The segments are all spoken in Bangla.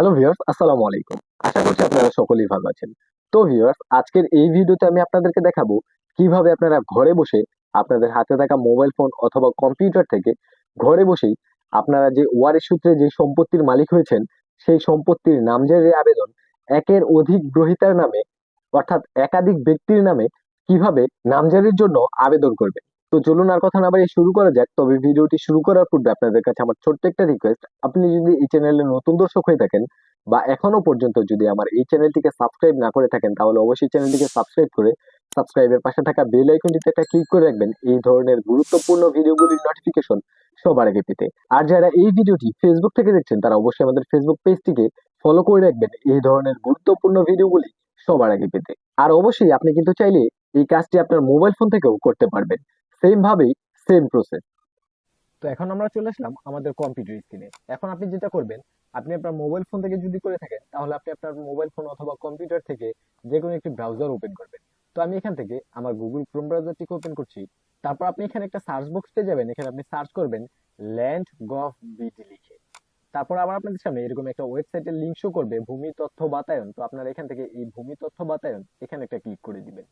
হ্যালো ভিউয়ার্স, আসসালামু আলাইকুম। আশা করছি আপনারা সকলেই ভালো আছেন। তো ভিউয়ার্স, আজকের এই ভিডিওতে আমি আপনাদেরকে দেখাবো কীভাবে আপনারা ঘরে বসে আপনাদের হাতে থাকা মোবাইল ফোন অথবা কম্পিউটার থেকে ঘরে বসেই আপনারা যে ওয়ারিশ সূত্রে যে সম্পত্তির মালিক হয়েছেন, সেই সম্পত্তির নামজারির আবেদন, একের অধিক গ্রহীতার নামে, অর্থাৎ একাধিক ব্যক্তির নামে কীভাবে নামজারির জন্য আবেদন করবেন। তো চলুন আর কথা না বাড়িয়ে শুরু করা যাক। তবে ভিডিওটি শুরু করার পূর্বে আপনাদের কাছে আমার ছোট্ট একটা রিকোয়েস্ট আপনি যদি এই চ্যানেলে নতুন দর্শক হয়ে থাকেন বা এখনও পর্যন্ত যদি আমার এই চ্যানেলটিকে সাবস্ক্রাইব না করে থাকেন, তাহলে অবশ্যই চ্যানেলটিকে সাবস্ক্রাইব করে সাবস্ক্রাইবের পাশে থাকা বেল আইকনটিতে একটা ক্লিক করে রাখবেন। এই ধরনের গুরুত্বপূর্ণ ভিডিওগুলির নোটিফিকেশন সবার আগে পেতে। আর যারা এই ভিডিওটি ফেসবুক থেকে দেখছেন, তারা অবশ্যই আমাদের ফেসবুক পেজটিকে ফলো করে রাখবেন। এই ধরনের গুরুত্বপূর্ণ ভিডিওগুলি সবার আগে পেতে। আর অবশ্যই আপনি কিন্তু চাইলে এই কাজটি আপনার মোবাইল ফোন থেকেও করতে পারবেন। সেম ভাবেই সেম প্রসেস তো এখন আমরা চলে আসলাম আমাদের কম্পিউটার স্ক্রিনে এখন আপনি যেটা করবেন, আপনি আপনার মোবাইল ফোন থেকে যদি করে থাকেন, তাহলে আপনি আপনার মোবাইল ফোন অথবা কম্পিউটার থেকে যে কোনো একটি ব্রাউজার ওপেন করবেন। তো আমি এখান থেকে আমার গুগল ক্রোম ব্রাউজারটিকে ওপেন করছি। তারপর আপনি এখানে একটা সার্চ বক্স যাবেন, এখানে আপনি সার্চ করবেন ল্যান্ড গভ বিডি লিখে। তারপর আবার আপনাদের সামনে এরকম একটা ওয়েবসাইটের লিঙ্ক শো করবে, ভূমি তথ্য বাতায়ন। তো আপনারা এখান থেকে এই ভূমি তথ্য বাতায়ন এখানে একটা ক্লিক করে দিবেন।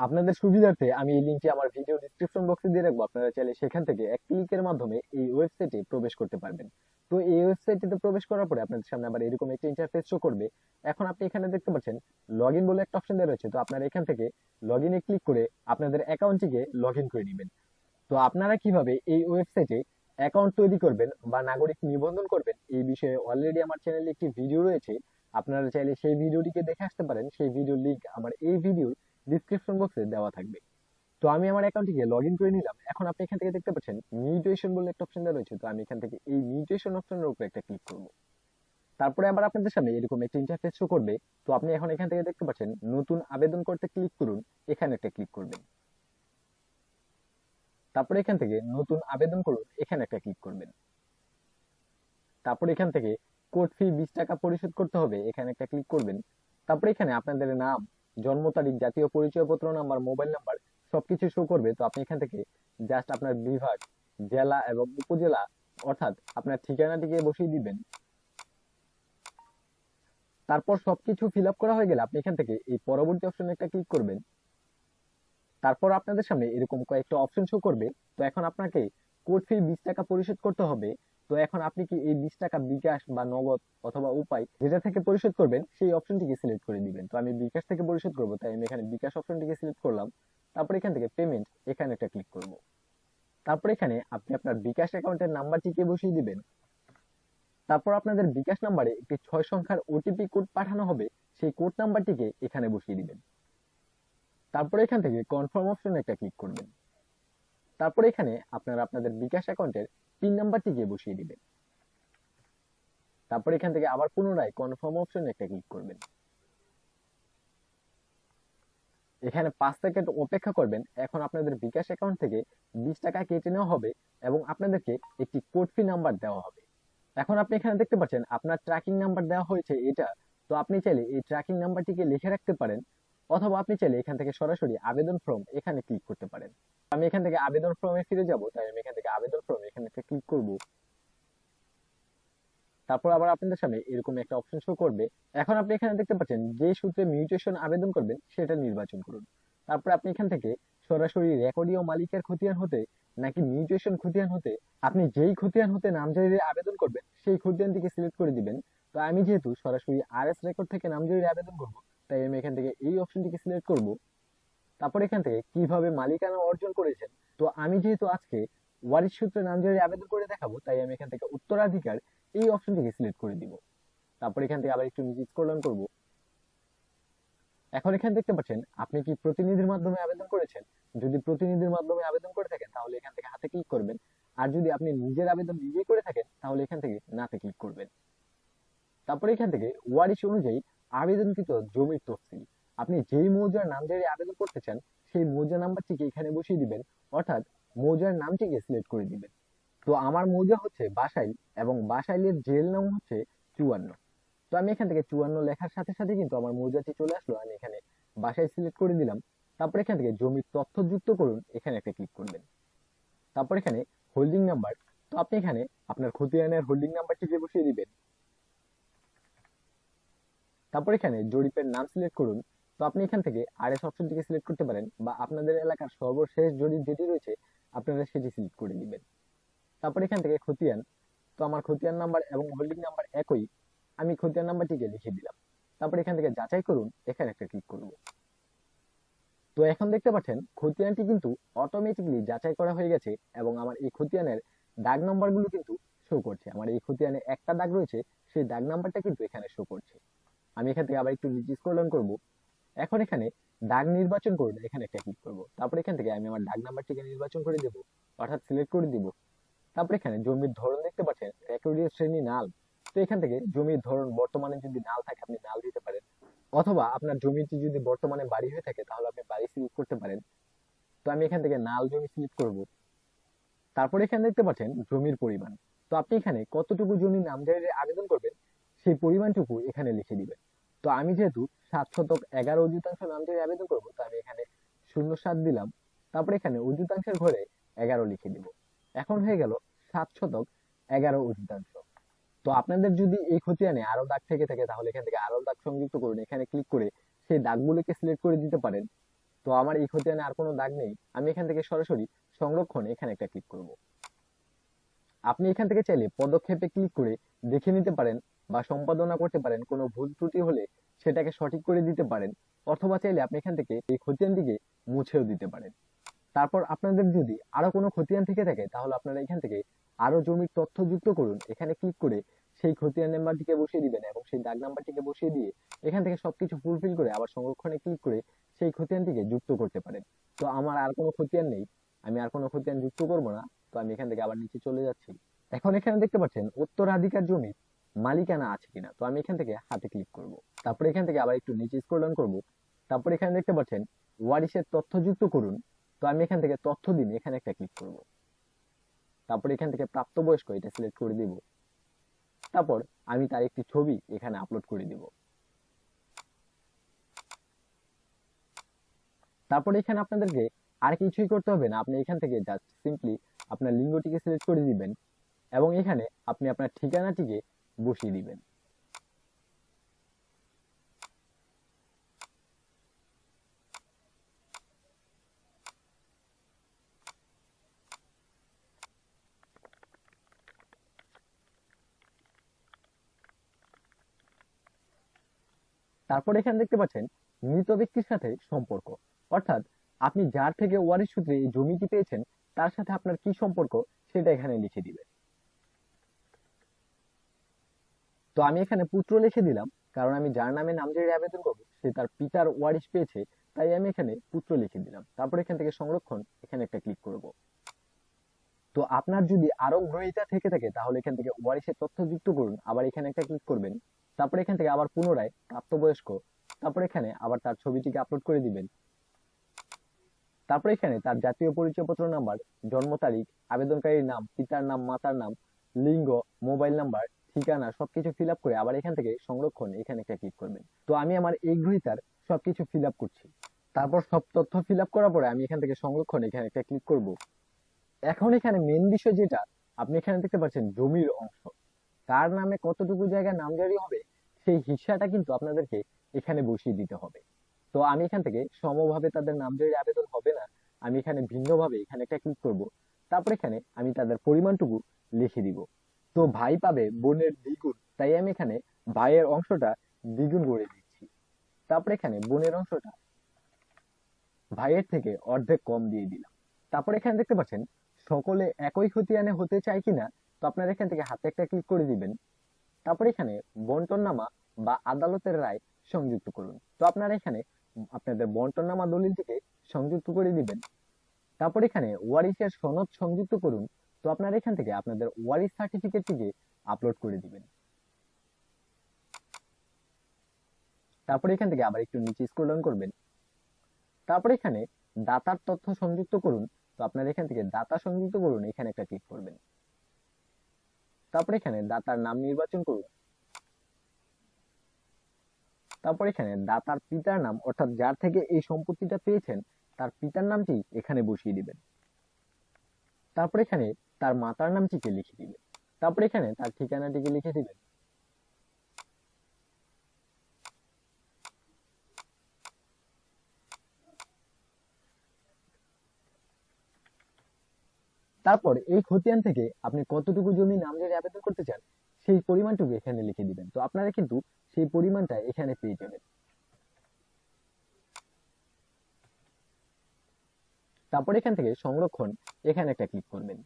আপনাদের সুবিধার্থে আমি এই লিঙ্কটি আমার ভিডিও ডিসক্রিপশন বক্সে দিয়ে রাখব। আপনারা চাইলে সেখান থেকে এক ক্লিকের মাধ্যমে এই ওয়েবসাইটে প্রবেশ করতে পারবেন। তো এই ওয়েবসাইটটিতে প্রবেশ করার পরে আপনাদের সামনে আবার এরকম একটা ইন্টারফেস শো করবে। এখন আপনি এখানে দেখতে পাচ্ছেন লগ ইন বলে একটা অপশন দেওয়া রয়েছে। তো আপনারা এখান থেকে লগ ইনে ক্লিক করে আপনাদের অ্যাকাউন্টটিকে লগ ইন করে নেবেন। তো আপনারা কীভাবে এই ওয়েবসাইটে অ্যাকাউন্ট তৈরি করবেন বা নাগরিক নিবন্ধন করবেন, এই বিষয়ে অলরেডি আমার চ্যানেলে একটি ভিডিও রয়েছে। আপনারা চাইলে সেই ভিডিওটিকে দেখে আসতে পারেন। সেই ভিডিওর লিঙ্ক আমার এই ভিডিওর ডিসক্রিপশন বক্সে দেওয়া থাকবে। তো আমি আমার অ্যাকাউন্টটিকে লগ ইন করে নিলাম। এখন আপনি এখান থেকে দেখতে পাচ্ছেন মিউটেশন বলে একটা অপশন দেওয়া রয়েছে। তো আমি এখান থেকে এই মিউটেশন অপশনের উপরে একটা ক্লিক করব। তারপরে আবার আপনাদের সামনে এরকম একটা ইন্টারফেস শো করবে। তো আপনি এখন এখান থেকে দেখতে পাচ্ছেন, নতুন আবেদন করতে ক্লিক করুন, এখানে একটা ক্লিক করবেন। তারপরে এখান থেকে নতুন আবেদন করুন, এখানে একটা ক্লিক করবেন। তারপর এখান থেকে কোর্ট ফি বিশ টাকা পরিশোধ করতে হবে, এখানে একটা ক্লিক করবেন। তারপরে এখানে আপনাদের নাম জন্ম তারিখ, জাতীয় পরিচয়পত্র নাম্বার মোবাইল নাম্বার সবকিছু শো করবে। তো আপনি এখান থেকে জাস্ট আপনার বিভাগ, জেলা এবং উপজেলা অর্থাৎ আপনার ঠিকানাটিকে বসিয়ে দিবেন। তারপর সবকিছু ফিল আপ করা হয়ে গেলে আপনি এখান থেকে এই পরবর্তী অপশনে একটা ক্লিক করবেন। তারপর আপনাদের সামনে এরকম কয়েকটা অপশন শো করবে। তো এখন আপনাকে কোর্ট ফি বিশ টাকা পরিশোধ করতে হবে। তো এখন আপনি কি এই বিশ টাকা বিকাশ বা নগদ অথবা উপায় যেটা থেকে পরিশোধ করবেন, সেই অপশনটিকে সিলেক্ট করে দিবেন। তো আমি বিকাশ থেকে পরিশোধ করব, তাই আমি এখানে বিকাশ অপশনটিকে সিলেক্ট করলাম। তারপর এখান থেকে পেমেন্ট এখানে একটা ক্লিক করব। তারপর এখানে আপনি আপনার বিকাশ অ্যাকাউন্টের নাম্বারটিকে বসিয়ে দিবেন। তারপর আপনাদের বিকাশ নাম্বারে একটি ছয় সংখ্যার ওটিপি কোড পাঠানো হবে, সেই কোড নাম্বারটিকে এখানে বসিয়ে দিবেন। তারপর এখান থেকে কনফার্ম অপশনে একটা ক্লিক করবেন। তারপর এখানে আপনারা আপনাদের বিকাশ অ্যাকাউন্টের পিন নাম্বারটিকে বসিয়ে দিবেন। তারপর এখান থেকে আবার পুনরায় কনফার্ম অপশনে একটা ক্লিক করবেন। এখানে পাঁচ সেকেন্ড অপেক্ষা করবেন। এখন আপনাদের বিকাশ অ্যাকাউন্ট থেকে বিশ টাকা কেটে নেওয়া হবে এবং আপনাদেরকে একটি কোড ফি নাম্বার দেওয়া হবে। এখন আপনি এখানে দেখতে পাচ্ছেন, আপনার ট্র্যাকিং নাম্বার দেওয়া হয়েছে এটা। তো আপনি চাইলে এই ট্র্যাকিং নাম্বারটিকে লিখে রাখতে পারেন। অথবা আপনি চাইলে এখান থেকে সরাসরি আবেদন ফর্ম এখানে ক্লিক করতে পারেন। আমি এখান থেকে আবেদন ফর্মে ফিরে যাব, তাই আমি এখান থেকে আবেদন ফর্ম এখানে ক্লিক করব। তারপর আবার আপনাদের সামনে এরকম একটা অপশন শো করবে। এখন আপনি এখানে দেখতে পাচ্ছেন, যে সূত্রে মিউটেশন আবেদন করবেন, সেটা নির্বাচন করুন। তারপর আপনি এখান থেকে সরাসরি রেকর্ডীয় মালিকের খতিয়ান হতে নাকি মিউটেশন খতিয়ান হতে, আপনি যেই খতিয়ান হতে নামজারির আবেদন করবেন, সেই খতিয়ানটিকে সিলেক্ট করে দিবেন। তো আমি যেহেতু সরাসরি আরএস রেকর্ড থেকে নামজারির আবেদন করব তাই আমি এখান থেকে এই অপশনটিকে সিলেক্ট করব। তারপর এখান থেকে কীভাবে মালিকানা অর্জন করেছেন? তো আমি যেহেতু আজকে ওয়ারিশ সূত্রে নামজারি আবেদন করে দেখাবো, তাই আমি এখান থেকে উত্তরাধিকার এই অপশনটিকে সিলেক্ট করে দিব। তারপর এখান থেকে আবার একটু নিচে স্ক্রল করব। এখন এখানে দেখতে পাচ্ছেন, আপনি কি প্রতিনিধির মাধ্যমে আবেদন করেছেন? যদি প্রতিনিধির মাধ্যমে আবেদন করে থাকেন, তাহলে এখান থেকে হাতে ক্লিক করবেন। আর যদি আপনি নিজের আবেদন নিজেই করে থাকেন, তাহলে এখান থেকে নাতে ক্লিক করবেন। তারপর এখান থেকে ওয়ারিশ অনুযায়ী আবেদনকৃত জমির তফসিল। আপনি যেই মৌজার নামজারি আবেদন করতে চান, সেই মৌজা নাম্বারটিকে এখানে বসিয়ে দিবেন, অর্থাৎ মৌজার নামটিকে সিলেক্ট করে দিবেন। তো আমার মৌজা হচ্ছে বাসাইল এবং বাসাইলের জেল নাম হচ্ছে চুয়ান্ন। তো আমি এখান থেকে চুয়ান্ন লেখার সাথে সাথে কিন্তু আমার মৌজাটি চলে আসলো, আমি এখানে বাসায় সিলেক্ট করে দিলাম। তারপর এখান থেকে জমির তথ্য যুক্ত করুন, এখানে একটা ক্লিক করবেন। তারপর এখানে হোল্ডিং নাম্বার তো আপনি এখানে আপনার খতিয়ানের হোল্ডিং নাম্বারটিকে বসিয়ে দিবেন। তারপর এখানে জরিপের নাম সিলেক্ট করুন। তো আপনি এখান থেকে আরএস অপশনটিকে সিলেক্ট করতে পারেন বা আপনাদের এলাকার সর্বশেষ জরিপ যেটি রয়েছে, আপনারা সেটি সিলেক্ট করে দিবেন তারপর এখান থেকে খতিয়ান। তো আমার খতিয়ান নাম্বার এবং হোল্ডিং নাম্বার একই। আমি খতিয়ান নাম্বারটিকে লিখে দিলাম। তারপর এখান থেকে যাচাই করুন, এখানে একটা ক্লিক করব। তো এখন দেখতে পাচ্ছেন, খতিয়ানটি কিন্তু অটোমেটিকলি যাচাই করা হয়ে গেছে এবং আমার এই খতিয়ানের দাগ নম্বরগুলো কিন্তু শো করছে। আমার এই খতিয়ানে একটা দাগ রয়েছে, সেই দাগ নাম্বারটা কিন্তু এখানে শো করছে। আমি এখান থেকে আবার একটু স্ক্রল করব। এখন এখানে দাগ নির্বাচন করুন এখানে একটা ক্লিক করব। তারপর এখান থেকে আমি আমার দাগ নাম্বারটিকে নির্বাচন করে দেব, অর্থাৎ সিলেক্ট করে দিব। তারপর এখানে জমির ধরন দেখতে পাচ্ছেন রেকর্ডীয় শ্রেণি নাল। তো এখান থেকে জমির ধরন বর্তমানে যদি নাল থাকে, আপনি নাল দিতে পারেন। অথবা আপনার জমিটি যদি বর্তমানে বাড়ি হয়ে থাকে, তাহলে আপনি বাড়ি সিলেক্ট করতে পারেন। তো আমি এখান থেকে নাল জমি সিলেক্ট করব। তারপর এখানে দেখতে পাচ্ছেন জমির পরিমাণ। তো আপনি এখানে কতটুকু জমি নামজারির আবেদন করবেন, সেই পরিমাণটুকু এখানে লিখে দিবেন। তো আমি যেহেতু সাত শতক এগারো অযুতাংশ নামজারি আবেদন করব, তো আমি এখানে শূন্য সাত দিলাম। তারপর এখানে অযুতাংশের ঘরে এগারো লিখে দিব। এখন হয়ে গেল সাত শতক এগারো অযুতাংশ তো আপনাদের যদি এই খতিয়ানে আরও দাগ থেকে থাকে, তাহলে এখান থেকে আরও দাগ সংযুক্ত করুন। এখানে ক্লিক করে সেই দাগগুলোকে সিলেক্ট করে দিতে পারেন। তো আমার এই খতিয়ানে আর কোনো দাগ নেই। আমি এখান থেকে সরাসরি সংরক্ষণ এখানে একটা ক্লিক করব। আপনি এখান থেকে চাইলে পদক্ষেপে ক্লিক করে দেখে নিতে পারেন বা সম্পাদনা করতে পারেন, কোনো ভুল ত্রুটি হলে সেটাকে সঠিক করে দিতে পারেন, অথবা চাইলে আপনি এখান থেকে এই খতিয়ানটিকে মুছেও দিতে পারেন। তারপর আপনাদের যদি আরও কোনো খতিয়ান থেকে থাকে, তাহলে আপনারা এখান থেকে আরও জমির তথ্য যুক্ত করুন। এখানে ক্লিক করে সেই খতিয়ান নাম্বারটিকে বসিয়ে দিবেন এবং সেই দাগ নাম্বারটিকে বসিয়ে দিয়ে এখান থেকে সবকিছু ফুলফিল করে আবার সংরক্ষণে ক্লিক করে সেই খতিয়ানটিকে যুক্ত করতে পারেন। তো আমার আর কোনো খতিয়ান নেই, আমি আর কোনো খতিয়ান যুক্ত করব না। তো আমি এখান থেকে আবার নিচে চলে যাচ্ছি। এখন এখানে দেখতে পাচ্ছেন, উত্তরাধিকার জমি। মালিকানা আছে কিনা? তো আমি এখান থেকে হাতে ক্লিক করব। তারপর এখান থেকে আবার একটু নিচে স্ক্রল করব। তারপর এখানে দেখতে পাচ্ছেন ওয়ারিসের তথ্য যুক্ত করুন। তো আমি এখান থেকে তথ্য দিন এখানে একটা ক্লিক করব। তারপর এখান থেকে প্রাপ্তবয়স্ক এটা সিলেক্ট করে দিব। তারপর আমি তার একটি ছবি এখানে আপলোড করে দিব। তারপর এখানে আপনাদেরকে আর কিছুই করতে হবে না। আপনি এখান থেকে জাস্ট সিম্পলি আপনার লিঙ্গটিকে সিলেক্ট করে দিবেন এবং এখানে আপনি আপনার ঠিকানাটিকে বসিয়ে দিবেন। তারপর এখানে দেখতে পাচ্ছেন, মৃত ব্যক্তির সাথে সম্পর্ক। অর্থাৎ আপনি যার থেকে ওয়ারিশ সূত্রে এই জমিটি পেয়েছেন, তার সাথে আপনার কি সম্পর্ক, সেটা এখানে লিখে দিবেন। তো আমি এখানে পুত্র লিখে দিলাম, কারণ আমি যার নামে নাম নামজারি আবেদন করব, সে তার পিতার ওয়ারিশ পেয়েছে, তাই আমি এখানে পুত্র লিখে দিলাম। তারপর এখান থেকে সংরক্ষণ, এখানে একটা ক্লিক করব। তো আপনার যদি আরও গ্রহিতা থেকে থাকে, তাহলে এখান থেকে ওয়ারিশের তথ্য যুক্ত করুন, আবার এখানে একটা ক্লিক করবেন, তারপর এখান থেকে আবার পুনরায় প্রাপ্তবয়স্ক, তারপর এখানে আবার তার ছবিটিকে আপলোড করে দিবেন। তারপর এখানে তার জাতীয় পরিচয়পত্র নাম্বার, জন্ম তারিখ, আবেদনকারীর নাম, পিতার নাম, মাতার নাম, লিঙ্গ, মোবাইল নাম্বার ঠিকানা সবকিছু ফিল করে আবার এখান থেকে সংরক্ষণ এখানে একটা ক্লিক করবেন। তো আমি আমার এই গ্রহিতার সবকিছু ফিল করছি। তারপর সব তথ্য ফিল করার পরে আমি এখান থেকে সংরক্ষণ এখানে একটা ক্লিক করব। এখন এখানে মেন বিষয় যেটা, আপনি এখানে দেখতে পাচ্ছেন জমির অংশ। কার নামে কতটুকু জায়গা নামজারি হবে, সেই হিসাটা কিন্তু আপনাদেরকে এখানে বসিয়ে দিতে হবে। তো আমি এখান থেকে সমভাবে তাদের নামজারি আবেদন হবে না, আমি এখানে ভিন্নভাবে এখানে একটা ক্লিক করব। তারপর এখানে আমি তাদের পরিমাণটুকু লিখে দিব। তো ভাই পাবে বোনের দ্বিগুণ। তাই আমি এখানে ভাইয়ের অংশটা দ্বিগুণ করে দিচ্ছি। তারপর এখানে বোনের অংশটা ভাইয়ের থেকে অর্ধেক কম দিয়ে দিলাম। তারপর এখানে দেখতে পাচ্ছেন, সকলে একই খতিয়ানে হতে চায় কিনা, তো আপনারা এখান থেকে হাতে একটা ক্লিক করে দিবেন। তারপর এখানে বন্টননামা বা আদালতের রায় সংযুক্ত করুন। তো আপনারা এখানে আপনাদের বন্টননামা দলিলটিকে সংযুক্ত করে দিবেন। তারপর এখানে ওয়ারিশের সনদ সংযুক্ত করুন। তো আপনারা এখান থেকে আপনাদের ওয়ারিশ সার্টিফিকেটটিকে আপলোড করে দিবেন। তারপর এখান থেকে আবার একটু নিচে স্ক্রল ডাউন করবেন। তারপর এখানে দাতার তথ্য সংযুক্ত করুন। তো আপনারা এখান থেকে দাতা সংযুক্ত করুন, এখানে একটা ক্লিক করবেন। তারপর এখানে দাতার নাম নির্বাচন করুন। তারপর এখানে দাতার পিতার নাম, অর্থাৎ যার থেকে এই সম্পত্তিটা পেয়েছেন, তার পিতার নামটি এখানে বসিয়ে দিবেন। তারপর এখানে তার মাতার নামটিকে লিখে দিবেন তারপর এখানে তার ঠিকানাটিকে লিখে দিবেন তারপর এই খতিয়ান থেকে আপনি কতটুকু জমি নামজারি আবেদন করতে চান, সেই পরিমাণটুকু এখানে লিখে দিবেন। তো আপনারা কিন্তু সেই পরিমাণটা এখানে পেয়ে যাবেন। তারপর এখান থেকে সংরক্ষণ এখানে একটা ক্লিক করবেন।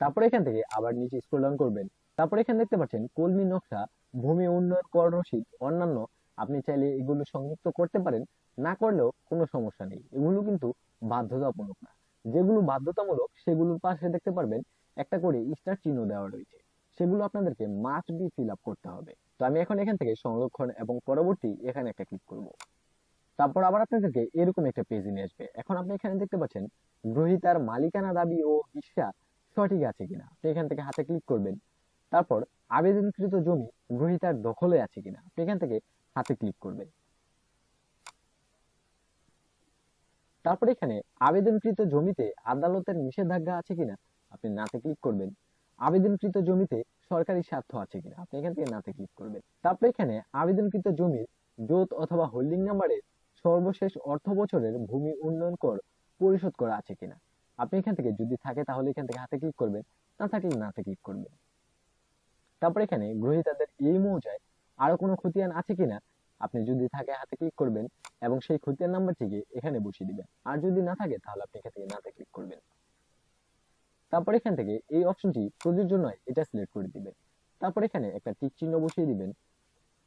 তারপর এখান থেকে আবার নিচে স্ক্রল ডাউন করবেন। তারপর এখানে দেখতে পাচ্ছেন, কলমি নকশা, ভূমি উন্নয়ন কর রসিদ অন্যান্য। আপনি চাইলে এগুলো সংযুক্ত করতে পারেন, না করলেও কোনো সমস্যা নেই। এগুলো কিন্তু বাধ্যতামূলক না। যেগুলো বাধ্যতামূলক, সেগুলোর পাশে দেখতে পারবেন, একটা করে স্টার চিহ্ন দেওয়া রয়েছে। সেগুলো আপনাদেরকে মাস্ট বি ফিল আপ করতে হবে। তো আমি এখন এখান থেকে সংরক্ষণ এবং পরবর্তী এখানে একটা ক্লিক করব। তারপর আবার আপনাদেরকে এরকম একটা পেজ নিয়ে আসবে। এখন আপনি এখানে দেখতে পাচ্ছেন, গ্রহীতার মালিকানা দাবি ও হিসা সঠিক আছে কিনা আপনি এখান থেকে হাতে ক্লিক করবেন। তারপর আবেদনকৃত জমি গ্রহীতার দখলে আছে কিনা আপনি এখান থেকে হাতে ক্লিক করবেন। তারপর এখানে আবেদনকৃত জমিতে আদালতের নিষেধাজ্ঞা আছে কিনা, আপনি নাতে ক্লিক করবেন। আবেদনকৃত জমিতে সরকারি স্বার্থ আছে কিনা, আপনি এখান থেকে নাতে ক্লিক করবেন। তারপর এখানে আবেদনকৃত জমির জোত অথবা হোল্ডিং নাম্বারের সর্বশেষ অর্থ বছরের ভূমি উন্নয়ন কর পরিশোধ করা আছে কিনা। আপনি এখান থেকে যদি থাকে তাহলে এখান থেকে হাতে ক্লিক করবেন, না থাকলে নাতে ক্লিক করবেন। তারপর এখানে গ্রহীতাদের এই মৌজায় আরও কোনো খতিয়ান আছে কিনা, আপনি যদি থাকে হাতে ক্লিক করবেন এবং সেই খতিয়ান নাম্বারটিকে এখানে বসিয়ে দিবেন। আর যদি না থাকে তাহলে আপনি এখান থেকে নাতে ক্লিক করবেন। তারপর এখান থেকে এই অপশনটি প্রযোজ্য নয়, এটা সিলেক্ট করে দিবেন। তারপর এখানে একটা টিক চিহ্ন বসিয়ে দিবেন।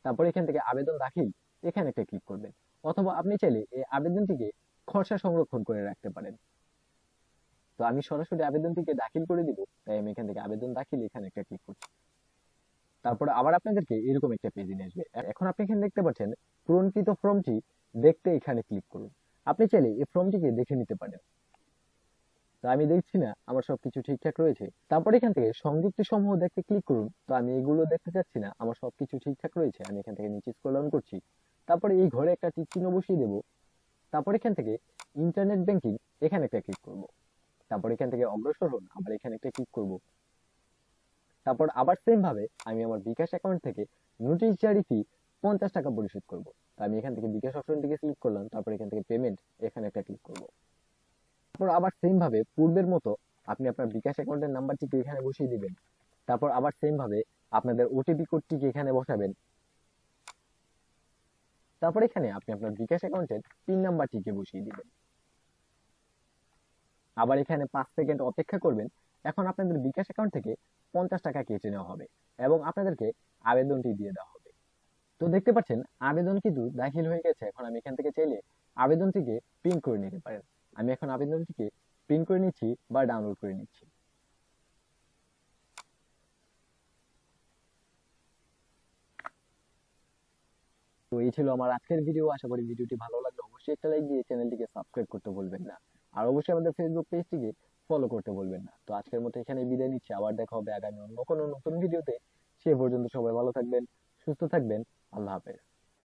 তারপর এখান থেকে আবেদন দাখিল, এখানে একটা ক্লিক করবেন। অথবা আপনি চাইলে এই আবেদনটিকে খরচা সংরক্ষণ করে রাখতে পারেন। আমি সরাসরি আবেদনটিকে দাখিল করে দিব। তাই আমি এখান থেকে আবেদন দাখিল এখানে একটা ক্লিক করছি। তারপরে আবার আপনাদেরকে এরকম একটা পেজ নিয়ে আসবে। এখন আপনি এখানে দেখতে পাচ্ছেন, পূরণকৃত ফর্মটি দেখতে এখানে ক্লিক করুন। আপনি চাইলে এই ফর্মটিকে দেখে নিতে পারেন। তো আমি দেখছি না, আমার সবকিছু ঠিকঠাক রয়েছে। তারপর এখান থেকে সংযুক্তি সমূহ দেখতে ক্লিক করুন। তো আমি এগুলো দেখতে চাচ্ছি না, আমার সবকিছু ঠিকঠাক রয়েছে। আমি এখান থেকে নিচে স্ক্রল করছি। তারপরে এই ঘরে একটা চিহ্ন বসিয়ে দেব। তারপর এখান থেকে ইন্টারনেট ব্যাংকিং এখানে একটা ক্লিক করব। তারপর এখান থেকে অগ্রসর হন, আবার এখানে একটা ক্লিক করব। তারপর আবার সেম ভাবে আমি আমার বিকাশ অ্যাকাউন্ট থেকে নোটিশ জারি ফি পঞ্চাশ টাকা পরিশোধ করব। তো আমি এখান থেকে বিকাশ অপশনটিকে সিলেক্ট করলাম, তারপর এখান থেকে পেমেন্ট এখানে একটা ক্লিক করব। তারপর আবার সেম ভাবে পূর্বের মতো আপনি আপনার বিকাশ অ্যাকাউন্টের নাম্বারটিকে এখানে বসিয়ে দিবেন। তারপর আবার সেম ভাবে আপনাদের ওটিপি কোডটিকে এখানে বসাবেন। তারপর এখানে আপনি আপনার বিকাশ অ্যাকাউন্টের পিন নাম্বারটিকে বসিয়ে দিবেন। আবার এখানে পাঁচ সেকেন্ড অপেক্ষা করবেন, এখন আপনাদের বিকাশ অ্যাকাউন্ট থেকে পঞ্চাশ টাকা কেটে নেওয়া হবে এবং আপনাদেরকে আবেদনটি দিয়ে দেওয়া হবে। তো দেখতে পাচ্ছেন, আবেদন কিন্তু দাখিল হয়ে গেছে। এখন আমি এখান থেকে চাইলে আবেদনটিকে প্রিন্ট করে নিতে পারেন। আমি এখন আবেদনটিকে প্রিন্ট করে নিচ্ছি বা ডাউনলোড করে নিচ্ছি। তো এই ছিল আমার আজকের ভিডিও আশা করি ভিডিওটি ভালো লাগলে অবশ্যই একটা লাইক দিয়ে চ্যানেলটিকে সাবস্ক্রাইব করতে বলবেন না। আর অবশ্যই আমাদের ফেসবুক পেজটিকে ফলো করতে বলবেন না। তো আজকের মতো এখানে বিদায় নিচ্ছি। আবার দেখা হবে আগামী অন্য কোনো নতুন ভিডিওতে সে পর্যন্ত সবাই ভালো থাকবেন, সুস্থ থাকবেন। আল্লাহ হাফেজ।